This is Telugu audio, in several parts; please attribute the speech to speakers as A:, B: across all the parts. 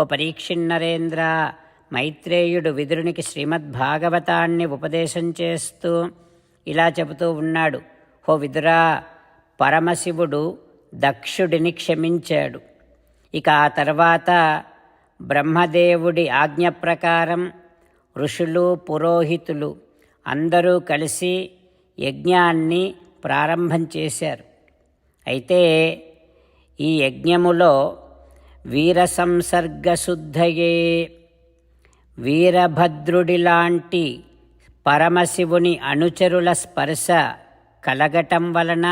A: ఓ పరీక్షిన్నరేంద్ర మైత్రేయుడు విదురునికి శ్రీమద్భాగవతాన్ని ఉపదేశం చేస్తూ ఇలా చెబుతూ ఉన్నాడు. హో విదురా పరమశివుడు దక్షుడిని క్షమించాడు. ఇక ఆ తర్వాత బ్రహ్మదేవుడి ఆజ్ఞ ప్రకారం ఋషులు పురోహితులు అందరూ కలిసి యజ్ఞాన్ని ప్రారంభం చేశారు. అయితే ఈ యజ్ఞములో వీర సంసర్గశుద్ధయే వీరభద్రుడిలాంటి పరమశివుని అనుచరుల స్పర్శ కలగటం వలన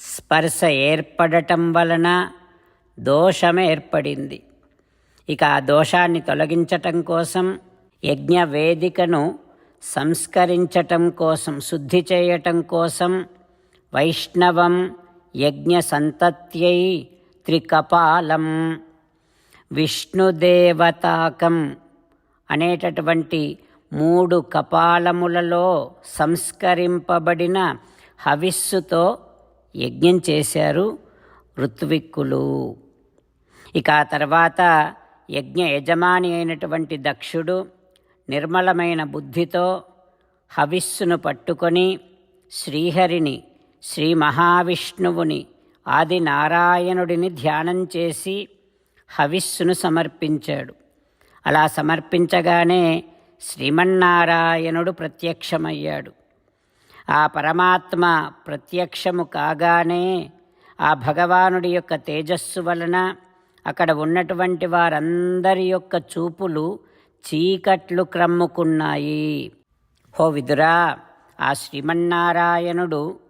A: స్పర్శ ఏర్పడటం వలన దోషం ఏర్పడింది ఇక ఆ దోషాన్ని తొలగించటం కోసం యజ్ఞ వేదికను సంస్కరించటం కోసం శుద్ధి చేయటం కోసం వైష్ణవం యజ్ఞ సంతత్యై త్రికపాలం విష్ణుదేవతాకం అనేటటువంటి మూడు కపాలములలో సంస్కరింపబడిన హవిస్సుతో యజ్ఞం చేశారు ఋత్విక్కులు. ఇక ఆ తర్వాత యజ్ఞ యజమాని అయినటువంటి దక్షుడు నిర్మలమైన బుద్ధితో హవిస్సును పట్టుకొని శ్రీహరిని శ్రీ మహావిష్ణువుని ఆది నారాయణుడిని ధ్యానం చేసి హవిస్సును సమర్పించాడు. అలా సమర్పించగానే శ్రీమన్నారాయణుడు ప్రత్యక్షమయ్యాడు. ఆ పరమాత్మ ప్రత్యక్షము కాగానే ఆ భగవానుడి యొక్క తేజస్సు వలన అక్కడ ఉన్నటువంటి వారందరి యొక్క చూపులు చీకట్లు క్రమ్ముకున్నాయి. హో విదురా ఆ శ్రీమన్నారాయణుడు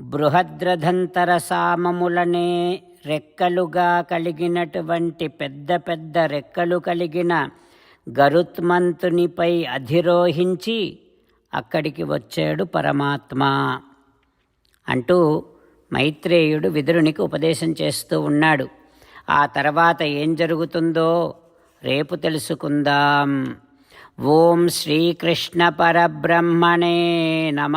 A: బృహద్రథంతర సామములనే రెక్కలుగా కలిగినటువంటి పెద్ద పెద్ద రెక్కలు కలిగిన గరుత్మంతునిపై అధిరోహించి అక్కడికి వచ్చాడు పరమాత్మ. అంటూ మైత్రేయుడు విదురునికి ఉపదేశం చేస్తూ ఉన్నాడు. ఆ తర్వాత ఏం జరుగుతుందో రేపు తెలుసుకుందాం. ఓం శ్రీకృష్ణ పరబ్రహ్మణే నమ.